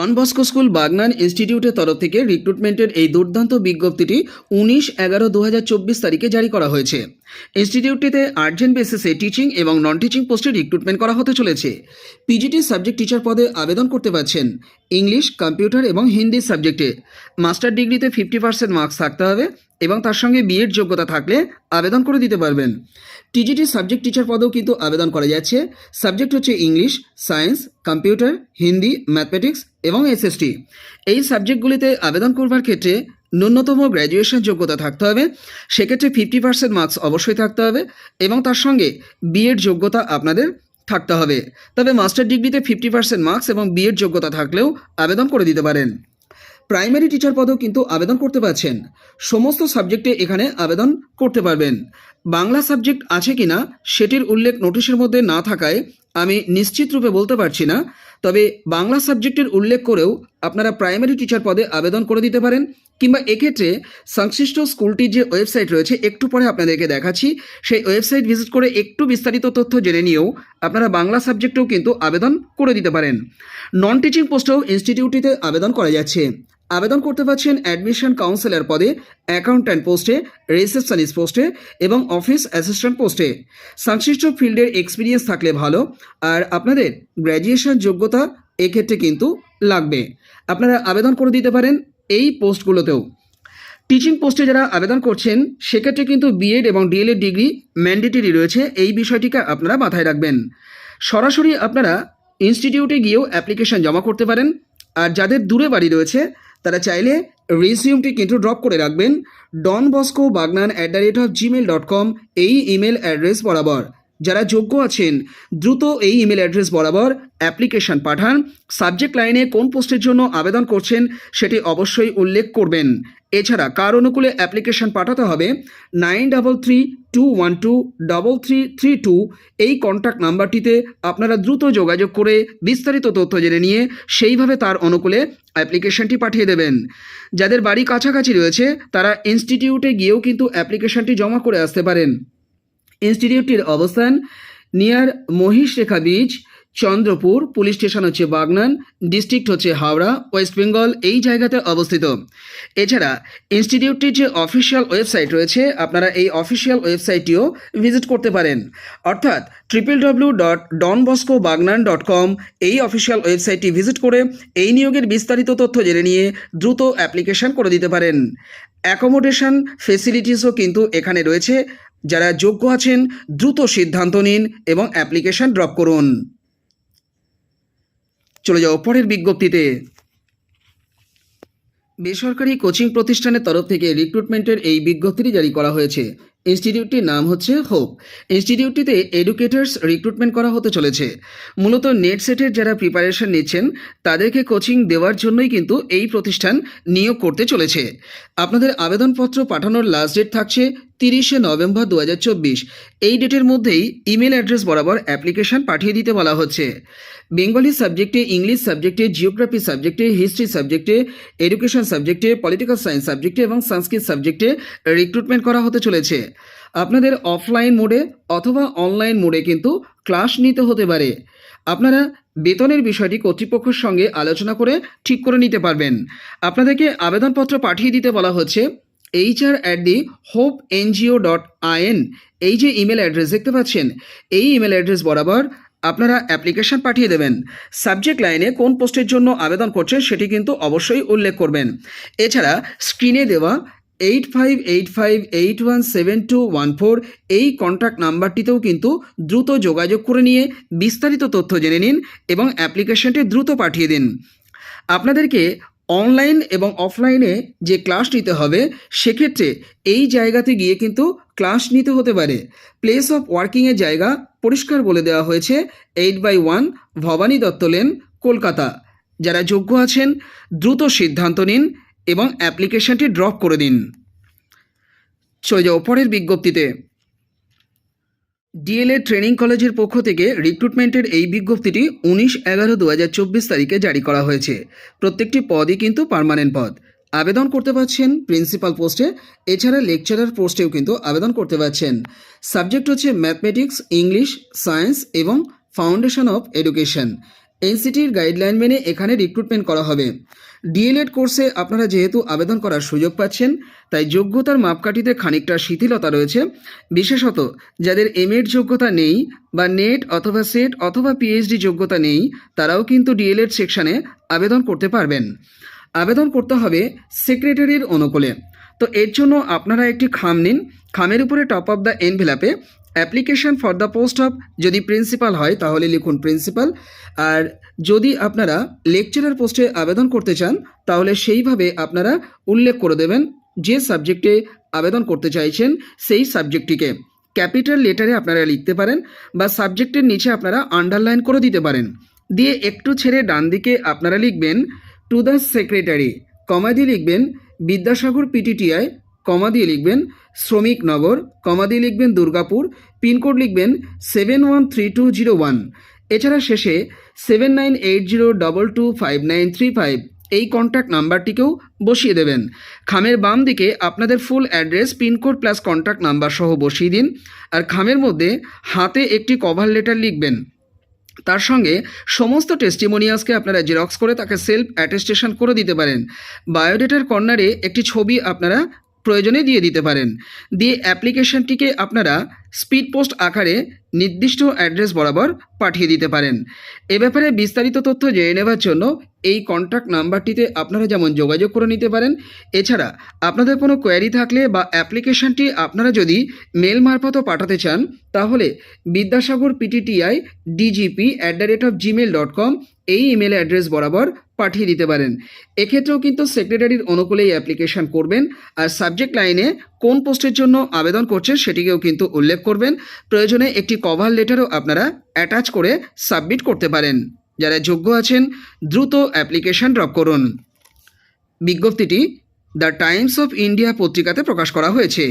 Don Bosco school Bagnan ইনস্টিটিউটের তরফ থেকে রিক্রুটমেন্টের এই দুর্দান্ত বিজ্ঞপ্তিটি উনিশ এগারো দু চব্বিশ তারিখে জারি করা হয়েছে। ইনস্টিটিউটটিতে আর্জেন্ট বেসিসে টিচিং এবং নন টিচিং পোস্টে রিক্রুটমেন্ট করা হতে চলেছে। পিজিটি সাবজেক্ট টিচার পদে আবেদন করতে পারছেন। ইংলিশ কম্পিউটার এবং হিন্দি সাবজেক্টে মাস্টার ডিগ্রিতে ফিফটি পার্সেন্ট মার্কস থাকতে হবে এবং তার সঙ্গে বিএড যোগ্যতা থাকলে আবেদন করে দিতে পারবেন। টিজিটি সাবজেক্ট টিচার পদেও কিন্তু আবেদন করা যাচ্ছে। সাবজেক্ট হচ্ছে English, science, computer, Hindi, mathematics এবং এসএসটি। এই সাবজেক্টগুলিতে আবেদন করবার ক্ষেত্রে ন্যূনতম গ্র্যাজুয়েশন যোগ্যতা থাকতে হবে। সেক্ষেত্রে ফিফটি পার্সেন্ট মার্কস অবশ্যই থাকতে হবে এবং তার সঙ্গে বিএড যোগ্যতা আপনাদের থাকতে হবে। তবে মাস্টার ডিগ্রিতে ফিফটি পার্সেন্ট মার্কস এবং বিএড যোগ্যতা থাকলেও আবেদন করে দিতে পারেন। প্রাইমারি টিচার পদেও কিন্তু আবেদন করতে পারছেন। সমস্ত সাবজেক্টে এখানে আবেদন করতে পারবেন। বাংলা সাবজেক্ট আছে কি না সেটির উল্লেখ নোটিশের মধ্যে না থাকায় আমি নিশ্চিত রূপে বলতে পারছি না। তবে বাংলা সাবজেক্টের উল্লেখ করেও আপনারা প্রাইমারি টিচার পদে আবেদন করে দিতে পারেন কিংবা এক্ষেত্রে সংশ্লিষ্ট স্কুলটির যে ওয়েবসাইট রয়েছে, একটু পরে আপনাদেরকে দেখাচ্ছি। সেই ওয়েবসাইট ভিজিট করে একটু বিস্তারিত তথ্য জেনে নিয়েও আপনারা বাংলা সাবজেক্টেও কিন্তু আবেদন করে দিতে পারেন। নন টিচিং পোস্টেও ইনস্টিটিউটটিতে আবেদন করা যাচ্ছে। আবেদন করতে পারছেন অ্যাডমিশন কাউন্সিলর পদে অ্যাকাউন্ট্যান্ট পোস্টে রিসেপশনিস্ট পোস্টে এবং অফিস অ্যাসিস্ট্যান্ট পোস্টে সংশ্লিষ্ট ফিল্ডের এক্সপিরিয়েন্স থাকলে ভালো, আর আপনাদের গ্র্যাজুয়েশন যোগ্যতা এক্ষেত্রে কিন্তু লাগবে। আপনারা আবেদন করে দিতে পারেন এই পোস্টগুলোতেও টিচিং পোস্টে যারা আবেদন করছেন, সেক্ষেত্রে কিন্তু বিএড এবং ডিএলএড ডিগ্রি ম্যান্ডেটরি রয়েছে, এই বিষয়টিকে আপনারা মাথায় রাখবেন। সরাসরি আপনারা ইনস্টিটিউটে গিয়েও অ্যাপ্লিকেশন জমা করতে পারেন, আর যাদের দূরে বাড়ি রয়েছে তারা চাইলে রিজিউমটি কিন্তু ড্রপ করে রাখবেন। Don Bosco Bagnan at the rate of Gmail dot com এই ইমেল অ্যাড্রেস বরাবর। যারা যোগ্য আছেন, দ্রুত এই ইমেল অ্যাড্রেস বরাবর অ্যাপ্লিকেশন পাঠান। সাবজেক্ট লাইনে কোন পোস্টের জন্য আবেদন করছেন সেটি অবশ্যই উল্লেখ করবেন। এছাড়া কার অনুকূলে অ্যাপ্লিকেশন পাঠাতে হবে nine double three two one two double three three two এই কন্ট্যাক্ট নাম্বারটিতে আপনারা দ্রুত যোগাযোগ করে বিস্তারিত তথ্য জেনে নিয়ে সেইভাবে তার অনুকূলে অ্যাপ্লিকেশনটি পাঠিয়ে দেবেন। যাদের বাড়ি কাছাকাছি রয়েছে, তারা ইনস্টিটিউটে গিয়েও কিন্তু অ্যাপ্লিকেশনটি জমা করে আসতে পারেন। ইনস্টিটিউটটির অবস্থান near Mahishrekha beach Chandrapur, police station হচ্ছে বাগনান ডিস্ট্রিক্ট হচ্ছে হাওড়া, ওয়েস্ট বেঙ্গল এই জায়গাতে অবস্থিত। এছাড়া ইনস্টিটিউটটির যে অফিসিয়াল ওয়েবসাইট রয়েছে, আপনারা এই অফিসিয়াল ওয়েবসাইটটিও ভিজিট করতে পারেন। অর্থাৎ triple W dot Don Bosco Bagnan dot com এই অফিসিয়াল ওয়েবসাইটটি ভিজিট করে এই নিয়োগের বিস্তারিত তথ্য জেনে নিয়ে দ্রুত অ্যাপ্লিকেশন করে দিতে পারেন। অ্যাকোমোডেশন ফেসিলিটিসও কিন্তু এখানে রয়েছে। যারা যোগ্য আছেন, দ্রুত সিদ্ধান্ত নিন এবং অ্যাপ্লিকেশন ড্রপ করুন। চলে যাও পরের বিজ্ঞপ্তিতে। বেসরকারি কোচিং প্রতিষ্ঠানের তরফ থেকে রিক্রুটমেন্টের এই বিজ্ঞপ্তিটি জারি করা হয়েছে। ইনস্টিটিউটটির নাম হচ্ছে হোপ। ইনস্টিটিউটটিতে এডুকেটার্স রিক্রুটমেন্ট করা হতে চলেছে। মূলত নেট সেটের যারা প্রিপারেশন নিচ্ছেন, তাদেরকে কোচিং দেওয়ার জন্যই কিন্তু এই প্রতিষ্ঠান নিয়োগ করতে চলেছে। আপনাদের আবেদনপত্র পাঠানোর লাস্ট ডেট থাকছে তিরিশে নভেম্বর দু হাজার চব্বিশ। এই ডেটের মধ্যেই ইমেল অ্যাড্রেস বরাবর অ্যাপ্লিকেশন পাঠিয়ে দিতে বলা হচ্ছে। বেঙ্গলি সাবজেক্টে, ইংলিশ সাবজেক্টে, জিওগ্রাফি সাবজেক্টে, হিস্ট্রি সাবজেক্টে, এডুকেশন সাবজেক্টে, পলিটিক্যাল সায়েন্স সাবজেক্টে এবং সংস্কৃত সাবজেক্টে রিক্রুটমেন্ট করা হতে চলেছে। আপনাদের অফলাইন মোডে অথবা অনলাইন মোডে কিন্তু ক্লাস নিতে হতে পারে। আপনারা বেতনের বিষয়টি কর্তৃপক্ষের সঙ্গে আলোচনা করে ঠিক করে নিতে পারবেন। আপনাদেরকে আবেদনপত্র পাঠিয়ে দিতে বলা হচ্ছে। HR at the Hope NGO dot IN এই যে ইমেল অ্যাড্রেস দেখতে পাচ্ছেন, এই ইমেল অ্যাড্রেস বরাবর আপনারা অ্যাপ্লিকেশন পাঠিয়ে দেবেন। সাবজেক্ট লাইনে কোন পোস্টের জন্য আবেদন করছেন সেটি কিন্তু অবশ্যই উল্লেখ করবেন। এছাড়া স্ক্রিনে দেওয়া eight five eight five eight one seven two one four এই কন্ট্যাক্ট নাম্বারটিতেও কিন্তু দ্রুত যোগাযোগ করে নিয়ে বিস্তারিত তথ্য জেনে নিন এবং অ্যাপ্লিকেশনটি দ্রুত পাঠিয়ে দিন। আপনাদেরকে অনলাইন এবং অফলাইনে যে ক্লাস নিতে হবে, সেক্ষেত্রে এই জায়গাতে গিয়ে কিন্তু ক্লাস নিতে হতে পারে। প্লেস অফ ওয়ার্কিংয়ের জায়গা পরিষ্কার বলে দেওয়া হয়েছে eight by one Bhabani Dutta lane, Kolkata. যারা যোগ্য আছেন, দ্রুত সিদ্ধান্ত নিন এবং অ্যাপ্লিকেশনটি ড্রপ করে দিন। চলে যাও পরের বিজ্ঞপ্তিতে। ডিএলএড ট্রেনিং কলেজের পক্ষ থেকে রিক্রুটমেন্টের এই বিজ্ঞপ্তিটি উনিশ এগারো দু হাজার চব্বিশ তারিখে জারি করা হয়েছে। প্রত্যেকটি পদই কিন্তু পারমানেন্ট পদ। আবেদন করতে পারছেন প্রিন্সিপাল পোস্টে এছাড়া লেকচারার পোস্টেও কিন্তু আবেদন করতে পারছেন। সাবজেক্ট হচ্ছে ম্যাথমেটিক্স ইংলিশ সায়েন্স এবং ফাউন্ডেশন অফ এডুকেশন এনসিটির গাইডলাইন মেনে এখানে রিক্রুটমেন্ট করা হবে। ডিএলএড কোর্সে আপনারা যেহেতু আবেদন করার সুযোগ পাচ্ছেন, তাই যোগ্যতার মাপকাঠিতে খানিকটা শিথিলতা রয়েছে। বিশেষত যাদের এমএড যোগ্যতা নেই বা নেট অথবা সেট অথবা পিএইচডি যোগ্যতা নেই, তারাও কিন্তু ডিএলএড সেকশানে আবেদন করতে পারবেন। আবেদন করতে হবে সেক্রেটারির অনুকূলে। তো এর জন্য আপনারা একটি খাম নিন। খামের উপরে top of the এনভেলাপে application for the post of যদি প্রিন্সিপাল হয়, তাহলে লিখুন প্রিন্সিপাল। আর যদি আপনারা লেকচারার পোস্টে আবেদন করতে চান, তাহলে সেইভাবে আপনারা উল্লেখ করে দেবেন যে সাবজেক্টে আবেদন করতে চাইছেন সেই সাবজেক্টটিকে। ক্যাপিটাল লেটারে আপনারা লিখতে পারেন বা সাবজেক্টের নিচে আপনারা আন্ডারলাইন করে দিতে পারেন। দিয়ে একটু ছেড়ে ডান দিকে আপনারা লিখবেন টু দ্য সেক্রেটারি কমা দিয়ে লিখবেন, বিদ্যাসাগর পিটিটিআই কমা দিয়ে লিখবেন শ্রমিক নগর, কমা দিয়ে লিখবেন দুর্গাপুর পিনকোড লিখবেন seven one three two zero one. এছাড়া শেষে seven nine eight zero double two five nine three five এই কন্ট্যাক্ট নাম্বারটিকেও বসিয়ে দেবেন। খামের বাম দিকে আপনাদের full address pincode plus contact number সহ বসিয়ে দিন। আর খামের মধ্যে হাতে একটি কভার লেটার লিখবেন। তার সঙ্গে সমস্ত টেস্টিমোনিয়ালসকে আপনারা জেরক্স করে তাকে সেলফ অ্যাটেস্টেশন করে দিতে পারেন। বায়োডেটার কর্নারে একটি ছবি আপনারা প্রয়োজনে দিয়ে দিতে পারেন। দিয়ে অ্যাপ্লিকেশনটিকে আপনারা স্পিড পোস্ট আকারে নির্দিষ্ট অ্যাড্রেস বরাবর পাঠিয়ে দিতে পারেন। এ ব্যাপারে বিস্তারিত তথ্য জেনে নেওয়ার জন্য এই কন্ট্যাক্ট নাম্বারটিতে আপনারা যেমন যোগাযোগ করে নিতে পারেন, এছাড়া আপনাদের কোনো কোয়ারি থাকলে বা অ্যাপ্লিকেশনটি আপনারা যদি মেল মারফতও পাঠাতে চান, তাহলে Vidyasagar PTTI DGP at the rate of Gmail dot com এই ইমেল অ্যাড্রেস বরাবর পাঠিয়ে দিতে পারেন। এক্ষেত্রেও কিন্তু সেক্রেটারির অনুকূলে এই অ্যাপ্লিকেশন করবেন আর সাবজেক্ট লাইনে কোন পোস্টের জন্য আবেদন করছেন সেটিকেও কিন্তু উল্লেখ করবেন। প্রয়োজনে একটি কভার লেটারও আপনারা অ্যাটাচ করে সাবমিট করতে পারেন। যারা যোগ্য আছেন, দ্রুত অ্যাপ্লিকেশন ড্রপ করুন। বিজ্ঞপ্তিটি দ্য টাইমস অফ ইন্ডিয়া পত্রিকাতে প্রকাশ করা হয়েছে।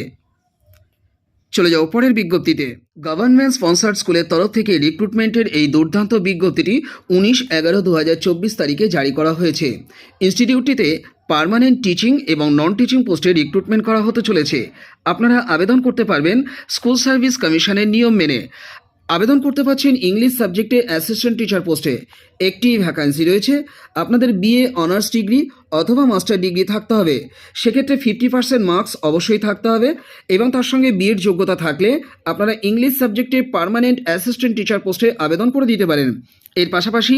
চলে যাও পরের বিজ্ঞপ্তিতে। গভর্নমেন্ট স্পন্সার্ড স্কুলের তরফ থেকে রিক্রুটমেন্টের এই দুর্দান্ত বিজ্ঞপ্তিটি উনিশ এগারো দু তারিখে জারি করা হয়েছে। ইনস্টিটিউটটিতে পারমানেন্ট টিচিং এবং নন টিচিং পোস্টে রিক্রুটমেন্ট করা হতে চলেছে। আপনারা আবেদন করতে পারবেন স্কুল সার্ভিস কমিশনের নিয়ম মেনে। আবেদন করতে পারছেন ইংলিশ সাবজেক্টে অ্যাসিস্ট্যান্ট টিচার পোস্টে। একটি ভ্যাকান্সি রয়েছে। আপনাদের বিএ, অনার্স ডিগ্রি অথবা মাস্টার ডিগ্রি থাকতে হবে। সেক্ষেত্রে ফিফটি পার্সেন্ট মার্কস অবশ্যই থাকতে হবে এবং তার সঙ্গে বিএড যোগ্যতা থাকলে আপনারা ইংলিশ সাবজেক্টে পারমানেন্ট অ্যাসিস্ট্যান্ট টিচার পোস্টে আবেদন করে দিতে পারেন। এর পাশাপাশি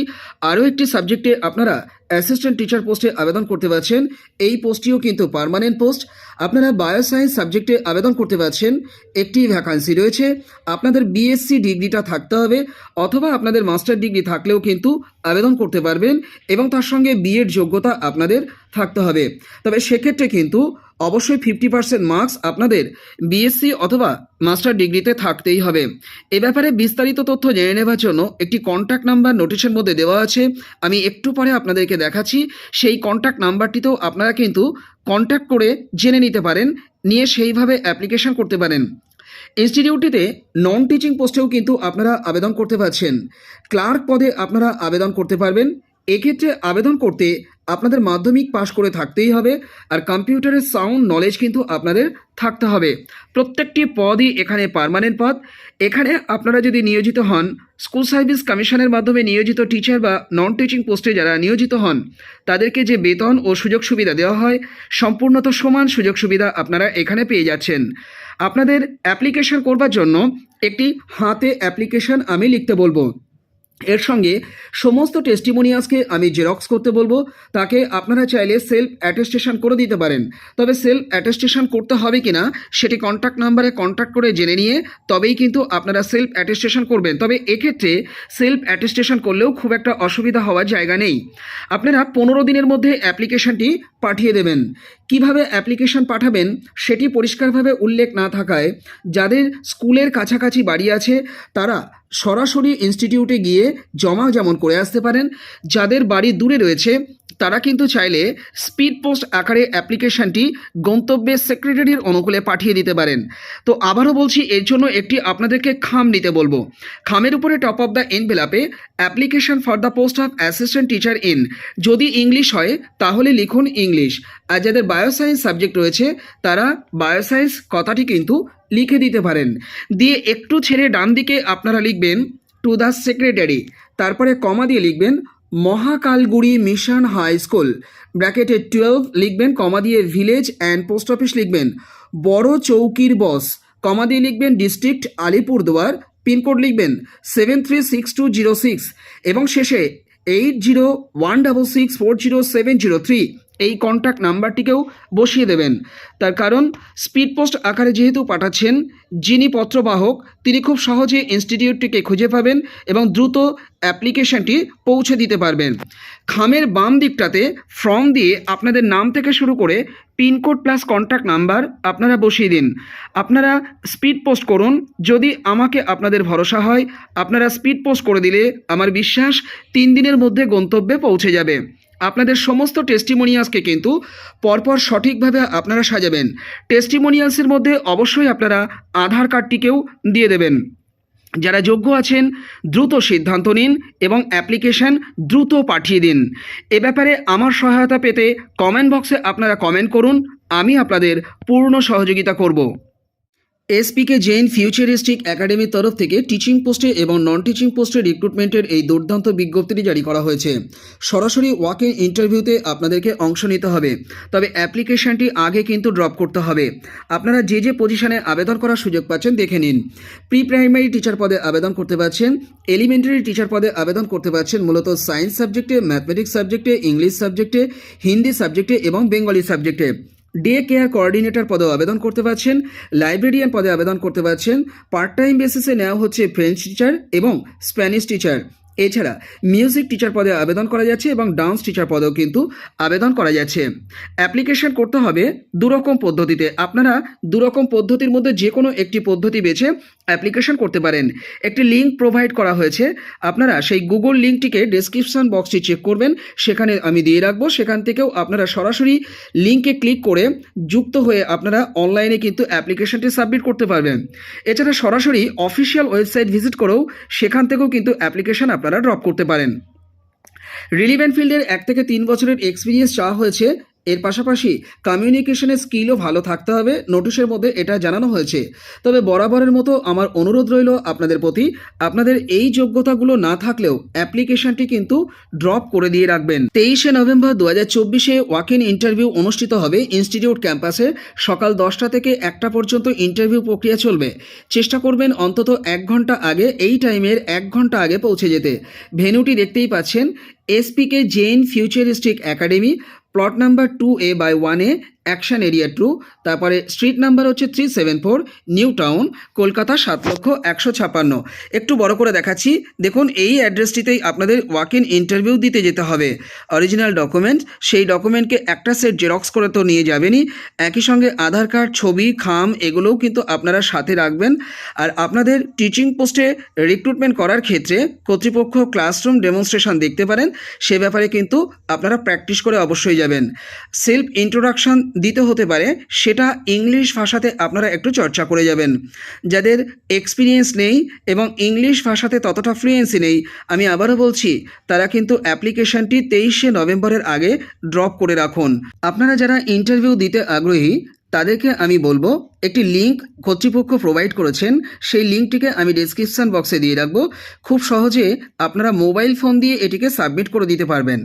আরও একটি সাবজেক্টে আপনারা অ্যাসিস্ট্যান্ট টিচার পোস্টে আবেদন করতে পারছেন। এই পোস্টটিও কিন্তু পার্মানেন্ট পোস্ট আপনারা বায়োসায়েন্স সাবজেক্টে আবেদন করতে পারছেন। একটি ভ্যাকান্সি রয়েছে। আপনাদের বিএসসি ডিগ্রিটা থাকতে হবে অথবা আপনাদের মাস্টার ডিগ্রি থাকলেও কিন্তু আবেদন করতে পারবেন এবং তার সঙ্গে বিএড যোগ্যতা আপনাদের থাকতে হবে। তবে সেক্ষেত্রে কিন্তু অবশ্যই ফিফটি পার্সেন্ট মার্কস আপনাদের বিএসসি অথবা মাস্টার ডিগ্রিতে থাকতেই হবে। এ ব্যাপারে বিস্তারিত তথ্য জেনে নেওয়ার জন্য একটি কন্ট্যাক্ট নাম্বার নোটিশের মধ্যে দেওয়া আছে। আমি একটু পরে আপনাদেরকে দেখাচ্ছি। সেই কন্ট্যাক্ট নাম্বারটিতেও আপনারা কিন্তু কন্ট্যাক্ট করে জেনে নিতে পারেন, নিয়ে সেইভাবে অ্যাপ্লিকেশন করতে পারেন। ইনস্টিটিউটটিতে নন টিচিং পোস্টেও কিন্তু আপনারা আবেদন করতে পারছেন। ক্লার্ক পদে আপনারা আবেদন করতে পারবেন। এক্ষেত্রে আবেদন করতে আপনাদের মাধ্যমিক পাশ করে থাকতেই হবে আর কম্পিউটারের সাউন্ড নলেজ কিন্তু আপনাদের থাকতে হবে। প্রত্যেকটি পদই এখানে পারমানেন্ট পদ। এখানে আপনারা যদি নিয়োজিত হন স্কুল সার্ভিস কমিশনের মাধ্যমে নিয়োজিত টিচার বা নন টিচিং পোস্টে যারা নিয়োজিত হন, তাদেরকে যে বেতন ও সুযোগ সুবিধা দেওয়া হয়, সম্পূর্ণত সমান সুযোগ সুবিধা আপনারা এখানে পেয়ে যাচ্ছেন। আপনাদের অ্যাপ্লিকেশন করবার জন্য একটি হাতে অ্যাপ্লিকেশন আমি লিখতে বলব। এর সঙ্গে সমস্ত টেস্টিমোনিয়াসকে আমি জেরক্স করতে বলব। তাকে আপনারা চাইলে সেলফ অ্যাটেস্টেশন করে দিতে পারেন। তবে সেলফ অ্যাটেস্টেশন করতে হবে কিনা, সেটি কন্ট্যাক্ট নাম্বারে কন্ট্যাক্ট করে জেনে নিয়ে তবেই কিন্তু আপনারা সেলফ অ্যাটেস্টেশন করবেন। তবে এক্ষেত্রে সেলফ অ্যাটেস্টেশন করলেও খুব একটা অসুবিধা হওয়ার জায়গা নেই। আপনারা পনেরো দিনের মধ্যে অ্যাপ্লিকেশনটি পাঠিয়ে দেবেন। কীভাবে অ্যাপ্লিকেশন পাঠাবেন, সেটি পরিষ্কারভাবে উল্লেখ না থাকায় যাদের স্কুলের কাছাকাছি বাড়ি আছে, তারা সরাসরি ইনস্টিটিউটে গিয়ে জমা যেমন করে আসতে পারেন, যাদের বাড়ি দূরে রয়েছে, তারা কিন্তু চাইলে স্পিড পোস্ট আকারে অ্যাপ্লিকেশনটি গন্তব্যের সেক্রেটারির অনুকূলে পাঠিয়ে দিতে পারেন। তো আবারও বলছি, এর জন্য একটি আপনাদেরকে খাম নিতে বলব। খামের উপরে টপ অফ দ্য এন এনভেলাপে application for the post of assistant teacher in যদি ইংলিশ হয়, তাহলে লিখুন ইংলিশ। আর যাদের বায়োসায়েন্স সাবজেক্ট রয়েছে, তারা বায়োসায়েন্স কথাটি কিন্তু লিখে দিতে পারেন। দিয়ে একটু ছেড়ে ডান দিকে আপনারা লিখবেন টু দ্য সেক্রেটারি তারপরে কমা দিয়ে লিখবেন মহাকালগুড়ি মিশন হাই স্কুল, ব্র্যাকেটে টুয়েলভ লিখবেন কমা দিয়ে ভিলেজ অ্যান্ড পোস্ট অফিস লিখবেন, বড় চৌকির বস কমা দিয়ে লিখবেন ডিস্ট্রিক্ট আলিপুরদুয়ার, পিনকোড লিখবেন seven three six two zero six এবং শেষে eight zero one double six four zero seven zero three এই কন্ট্যাক্ট নাম্বারটিকেও বসিয়ে দেবেন। তার কারণ স্পিড পোস্ট আকারে যেহেতু পাঠাচ্ছেন, যিনি পত্রবাহক, তিনি খুব সহজে ইনস্টিটিউটটিকে খুঁজে পাবেন এবং দ্রুত অ্যাপ্লিকেশনটি পৌঁছে দিতে পারবেন। খামের বাম দিকটাতে ফর্ম দিয়ে আপনাদের নাম থেকে শুরু করে পিনকোড প্লাস কন্ট্যাক্ট নাম্বার আপনারা বসিয়ে দিন। আপনারা স্পিড পোস্ট করুন, যদি আমাকে আপনাদের ভরসা হয়, আপনারা স্পিড পোস্ট করে দিলে আমার বিশ্বাস তিন দিনের মধ্যে গন্তব্যে পৌঁছে যাবে। আপনাদের সমস্ত টেস্টিমোনিয়ালসকে কিন্তু পরপর সঠিকভাবে আপনারা সাজাবেন। টেস্টিমোনিয়ালসের মধ্যে অবশ্যই আপনারা আধার কার্ডটিকেও দিয়ে দেবেন। যারা যোগ্য আছেন, দ্রুত সিদ্ধান্ত নিন এবং অ্যাপ্লিকেশন দ্রুত পাঠিয়ে দিন। এ ব্যাপারে আমার সহায়তা পেতে কমেন্ট বক্সে আপনারা কমেন্ট করুন, আমি আপনাদের পূর্ণ সহযোগিতা করব। এসপিকে জেন ফিউচারিস্টিক একাডেমির তরফ থেকে টিচিং পোস্টে এবং নন টিচিং পোস্টে রিক্রুটমেন্টের এই দুর্দান্ত বিজ্ঞপ্তিটি জারি করা হয়েছে। সরাসরি ওয়াক ইন ইন্টারভিউতে আপনাদেরকে অংশ নিতে হবে। তবে অ্যাপ্লিকেশনটি আগে কিন্তু ড্রপ করতে হবে। আপনারা যে যে পজিশনে আবেদন করার সুযোগ পাচ্ছেন দেখে নিন। প্রি প্রাইমারি টিচার পদে আবেদন করতে পারছেন এলিমেন্টারি টিচার পদে আবেদন করতে পারছেন মূলত সায়েন্স সাবজেক্টে ম্যাথমেটিক্স সাবজেক্টে ইংলিশ সাবজেক্টে হিন্দি সাবজেক্টে এবং বেঙ্গলি সাবজেক্টে ডে কেয়ার কোঅর্ডিনেটর পদে আবেদন করতে পারছেন লাইব্রেরিয়ান পদে আবেদন করতে পারছেন পার্ট টাইম বেসিসে নেওয়া হচ্ছে ফ্রেঞ্চ টিচার এবং স্প্যানিশ টিচার এছাড়া মিউজিক টিচার পদে আবেদন করা যাচ্ছে এবং ডান্স টিচার পদেও কিন্তু আবেদন করা যাচ্ছে। অ্যাপ্লিকেশন করতে হবে দুরকম পদ্ধতিতে। আপনারা দুরকম পদ্ধতির মধ্যে যে কোনো একটি পদ্ধতি বেছে অ্যাপ্লিকেশন করতে পারেন। একটি লিঙ্ক প্রোভাইড করা হয়েছে। আপনারা সেই গুগল লিঙ্কটিকে ডেসক্রিপশন বক্সটি চেক করবেন। সেখানে আমি দিয়ে রাখব। সেখান থেকেও আপনারা সরাসরি লিঙ্কে ক্লিক করে যুক্ত হয়ে আপনারা অনলাইনে কিন্তু অ্যাপ্লিকেশনটি সাবমিট করতে পারবেন। এছাড়া সরাসরি অফিসিয়াল ওয়েবসাইট ভিজিট করেও সেখান থেকেও কিন্তু অ্যাপ্লিকেশন আপনারা ড্রপ করতে পারেন। রিলিভেন্ট ফিল্ডের এক থেকে তিন বছরের এক্সপিরিয়েন্স চাওয়া হয়েছে। এর পাশাপাশি কমিউনিকেশনের স্কিলও ভালো থাকতে হবে। নোটিশের মধ্যে এটা জানানো হয়েছে। তবে বরাবরের মতো আমার অনুরোধ রইল আপনাদের প্রতি, আপনাদের এই যোগ্যতাগুলো না থাকলেও অ্যাপ্লিকেশনটি কিন্তু ড্রপ করে দিয়ে রাখবেন। তেইশে নভেম্বর দু হাজার চব্বিশে ওয়াক ইন ইন্টারভিউ অনুষ্ঠিত হবে ইনস্টিটিউট ক্যাম্পাসে সকাল দশটা থেকে একটা পর্যন্ত ইন্টারভিউ প্রক্রিয়া চলবে। চেষ্টা করবেন অন্তত এক ঘণ্টা আগে, এই টাইমের এক ঘণ্টা আগে পৌঁছে যেতে। ভেন্যুটি দেখতেই পাচ্ছেন SPK Gen futuristic academy plot number two A by ওয়ানে অ্যাকশন এরিয়া টু, তারপরে স্ট্রিট নাম্বার হচ্ছে three seven four new town Kolkata সাত লক্ষ একশো ছাপান্ন। একটু বড় করে দেখাচ্ছি। দেখুন, এই অ্যাড্রেসটিতেই আপনাদের ওয়াক ইন ইন্টারভিউ দিতে যেতে হবে। অরিজিনাল ডকুমেন্ট সেই ডকুমেন্টকে একটা সেট জেরক্স করে তো নিয়ে যাবেনই। একই সঙ্গে আধার কার্ড ছবি, খাম, এগুলোও কিন্তু আপনারা সাথে রাখবেন। আর আপনাদের টিচিং পোস্টে রিক্রুটমেন্ট করার ক্ষেত্রে কর্তৃপক্ষ ক্লাসরুম ডেমনস্ট্রেশন দেখতে পারেন। সে ব্যাপারে কিন্তু আপনারা প্র্যাকটিস করে অবশ্যই যাবেন। সেলফ ইন্ট্রোডাকশন দিতে হতে পারে, সেটা ইংলিশ ভাষাতে আপনারা একটু চর্চা করে যাবেন। যাদের এক্সপিরিয়েন্স নেই এবং ইংলিশ ভাষাতে ততটা ফ্লুয়েন্সি নেই, আমি আবারও বলছি, তারা কিন্তু অ্যাপ্লিকেশানটি তেইশে নভেম্বরের আগে ড্রপ করে রাখুন। আপনারা যারা ইন্টারভিউ দিতে আগ্রহী তাদেরকে আমি বলব, একটি লিঙ্ক কর্তৃপক্ষ প্রোভাইড করেছেন, সেই লিঙ্কটিকে আমি ডেসক্রিপশন বক্সে দিয়ে রাখব। খুব সহজে আপনারা মোবাইল ফোন দিয়ে এটিকে সাবমিট করে দিতে পারবেন।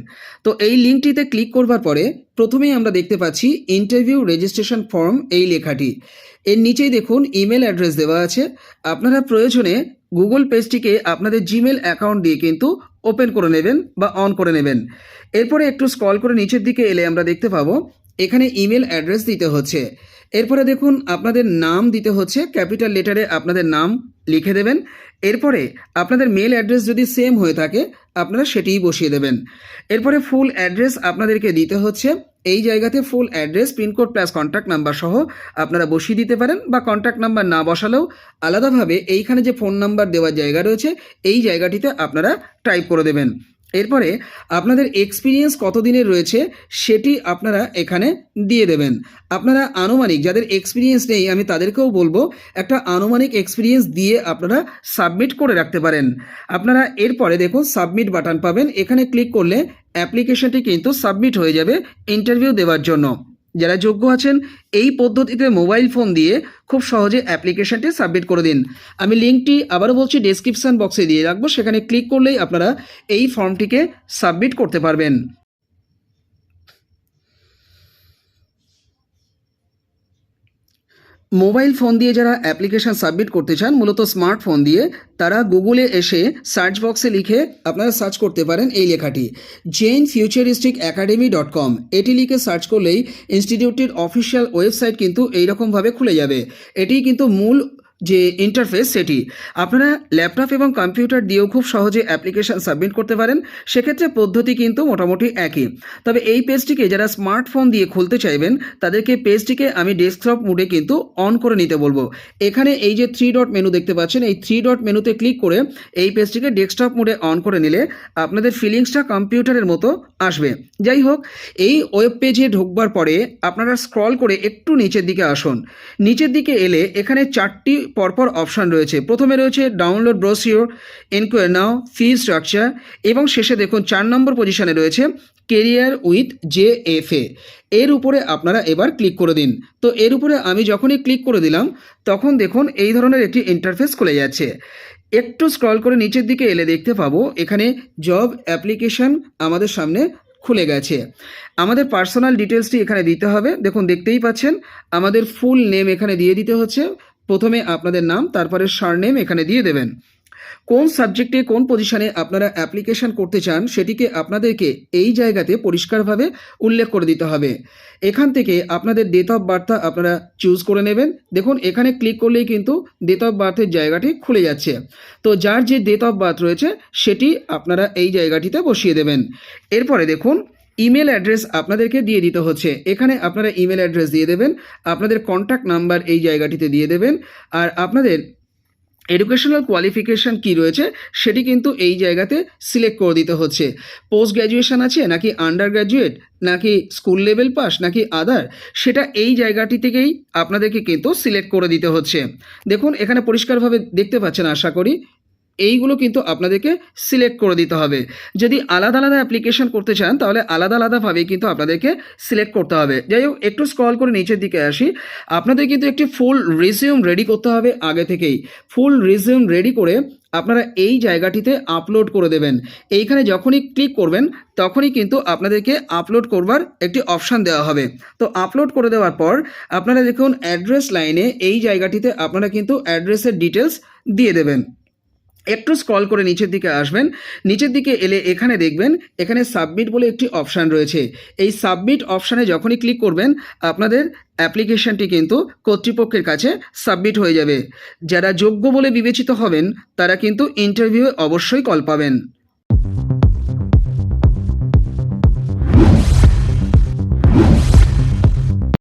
তো এই লিঙ্কটিতে ক্লিক করবার পরে প্রথমেই আমরা দেখতে পাচ্ছি ইন্টারভিউ রেজিস্ট্রেশন ফর্ম এই লেখাটি। এর নিচেই দেখুন ইমেল অ্যাড্রেস দেওয়া আছে। আপনারা প্রয়োজনে গুগল পেজটিকে আপনাদের জিমেল অ্যাকাউন্ট দিয়ে কিন্তু ওপেন করে নেবেন বা অন করে নেবেন। এরপরে একটু স্ক্রল করে নিচের দিকে এলে আমরা দেখতে পাবো এখানে ইমেল অ্যাড্রেস দিতে হচ্ছে। এরপরে দেখুন, আপনাদের নাম দিতে হচ্ছে ক্যাপিটাল লেটারে আপনাদের নাম লিখে দেবেন। এরপরে আপনাদের মেল অ্যাড্রেস যদি সেম হয়ে থাকে, আপনারা সেটিই বসিয়ে দেবেন। এরপরে ফুল অ্যাড্রেস আপনাদেরকে দিতে হচ্ছে। এই জায়গাতে full address pincode plus contact number সহ আপনারা বসিয়ে দিতে পারেন বা কন্ট্যাক্ট নাম্বার না বসালেও আলাদাভাবে এইখানে যে ফোন নাম্বার দেওয়ার জায়গা রয়েছে, এই জায়গাটিতে আপনারা টাইপ করে দেবেন। এরপরে আপনাদের এক্সপিরিয়েন্স কতদিনের রয়েছে সেটি আপনারা এখানে দিয়ে দেবেন। আপনারা আনুমানিক, যাদের এক্সপিরিয়েন্স নেই, আমি তাদেরকেও বলব, একটা আনুমানিক এক্সপিরিয়েন্স দিয়ে আপনারা সাবমিট করে রাখতে পারেন। আপনারা এরপরে দেখুন সাবমিট বাটন পাবেন। এখানে ক্লিক করলে অ্যাপ্লিকেশনটি কিন্তু সাবমিট হয়ে যাবে ইন্টারভিউ দেওয়ার জন্য। যারা যোগ্য আছেন, এই পদ্ধতিতে মোবাইল ফোন দিয়ে খুব সহজে অ্যাপ্লিকেশনটি সাবমিট করে দিন। আমি লিঙ্কটি আবারও বলছি ডেসক্রিপশন বক্সে দিয়ে রাখব, সেখানে ক্লিক করলেই আপনারা এই ফর্মটিকে সাবমিট করতে পারবেন। মোবাইল ফোন দিয়ে যারা অ্যাপ্লিকেশান সাবমিট করতে চান, মূলত স্মার্টফোন দিয়ে, তারা গুগলে এসে সার্চ বক্সে লিখে আপনারা সার্চ করতে পারেন এই লেখাটি Gen futuristic academy dot com এটি লিখে সার্চ করলেই ইনস্টিটিউটটির অফিসিয়াল ওয়েবসাইট কিন্তু এইরকমভাবে খুলে যাবে। এটি কিন্তু মূল যে ইন্টারফেস সেটি, আপনারা ল্যাপটপ এবং কম্পিউটার দিয়েও খুব সহজে অ্যাপ্লিকেশন সাবমিট করতে পারেন। সেক্ষেত্রে পদ্ধতি কিন্তু মোটামুটি একই। তবে এই পেজটিকে যারা স্মার্টফোন দিয়ে খুলতে চাইবেন, তাদেরকে পেজটিকে আমি ডেস্কটপ মুডে কিন্তু অন করে নিতে বলব। এখানে এই যে থ্রি ডট মেনু দেখতে পাচ্ছেন, এই থ্রি ডট মেনুতে ক্লিক করে এই পেজটিকে ডেস্কটপ মুডে অন করে নিলে আপনাদের ফিলিংসটা কম্পিউটারের মতো আসবে। যাই হোক, এই ওয়েব পেজে ঢুকবার পরে আপনারা স্ক্রল করে একটু নিচের দিকে আসুন। নিচের দিকে এলে এখানে চারটি পরপর অপশান রয়েছে। প্রথমে রয়েছে download brochure enquire now fee structure এবং শেষে দেখুন চার নম্বর পজিশানে রয়েছে career with J F A এর উপরে আপনারা এবার ক্লিক করে দিন। তো এর উপরে আমি যখনই ক্লিক করে দিলাম, তখন দেখুন এই ধরনের একটি ইন্টারফেস খুলে যাচ্ছে। একটু স্ক্রল করে নিচের দিকে এলে দেখতে পাবো, এখানে জব অ্যাপ্লিকেশন আমাদের সামনে খুলে গেছে। আমাদের পার্সোনাল ডিটেলসটি এখানে দিতে হবে। দেখুন, দেখতেই পাচ্ছেন, আমাদের ফুল নেম এখানে দিয়ে দিতে হচ্ছে। প্রথমে আপনাদের নাম, তারপরে সারনেম এখানে দিয়ে দেবেন। কোন সাবজেক্টে কোন পজিশনে আপনারা অ্যাপ্লিকেশন করতে চান, সেটিকে আপনাদেরকে এই জায়গাতে পরিষ্কারভাবে উল্লেখ করে দিতে হবে। এখান থেকে আপনাদের ডেট অফ বার্থটা আপনারা চুজ করে নেবেন। দেখুন, এখানে ক্লিক করলেই কিন্তু ডেট অফ বার্থের জায়গাটি খুলে যাচ্ছে। তো যার যে ডেট অফ বার্থ রয়েছে, সেটি আপনারা এই জায়গাটিতে বসিয়ে দেবেন। এরপরে দেখুন ইমেল অ্যাড্রেস আপনাদেরকে দিয়ে দিতে হচ্ছে। এখানে আপনারা ইমেল অ্যাড্রেস দিয়ে দেবেন, আপনাদের কন্ট্যাক্ট নাম্বার এই জায়গাটিতে দিয়ে দেবেন, আর আপনাদের এডুকেশনাল কোয়ালিফিকেশন কি রয়েছে সেটি কিন্তু এই জায়গাতে সিলেক্ট করে দিতে হচ্ছে। পোস্ট গ্র্যাজুয়েশন আছে নাকি আন্ডার গ্র্যাজুয়েট নাকি স্কুল লেভেল পাস নাকি আদার সেটা এই জায়গাটি থেকেই আপনাদেরকে কিন্তু সিলেক্ট করে দিতে হচ্ছে। দেখুন, এখানে পরিষ্কারভাবে দেখতে পাচ্ছেন আশা করি। এইগুলো কিন্তু আপনাদেরকে সিলেক্ট করে দিতে হবে। যদি আলাদা আলাদা অ্যাপ্লিকেশন করতে চান, তাহলে আলাদা আলাদাভাবে কিন্তু আপনাদেরকে সিলেক্ট করতে হবে। যাই হোক, একটু স্ক্রল করে নিচের দিকে আসি। আপনাদের কিন্তু একটি ফুল রিজিউম রেডি করতে হবে আগে থেকেই। ফুল রিজিউম রেডি করে আপনারা এই জায়গাটিতে আপলোড করে দেবেন। এইখানে যখনই ক্লিক করবেন, তখনই কিন্তু আপনাদেরকে আপলোড করবার একটি অপশান দেওয়া হবে। তো আপলোড করে দেওয়ার পর আপনারা দেখুন অ্যাড্রেস লাইনে এই জায়গাটিতে আপনারা কিন্তু অ্যাড্রেসের ডিটেলস দিয়ে দেবেন। একটু স্ক্রল করে নিচের দিকে আসবেন। নিচের দিকে এলে এখানে দেখবেন, এখানে সাবমিট বলে একটি অপশান রয়েছে। এই সাবমিট অপশানে যখনই ক্লিক করবেন, আপনাদের অ্যাপ্লিকেশনটি কিন্তু কর্তৃপক্ষের কাছে সাবমিট হয়ে যাবে। যারা যোগ্য বলে বিবেচিত হবেন, তারা কিন্তু ইন্টারভিউয়ে অবশ্যই কল পাবেন।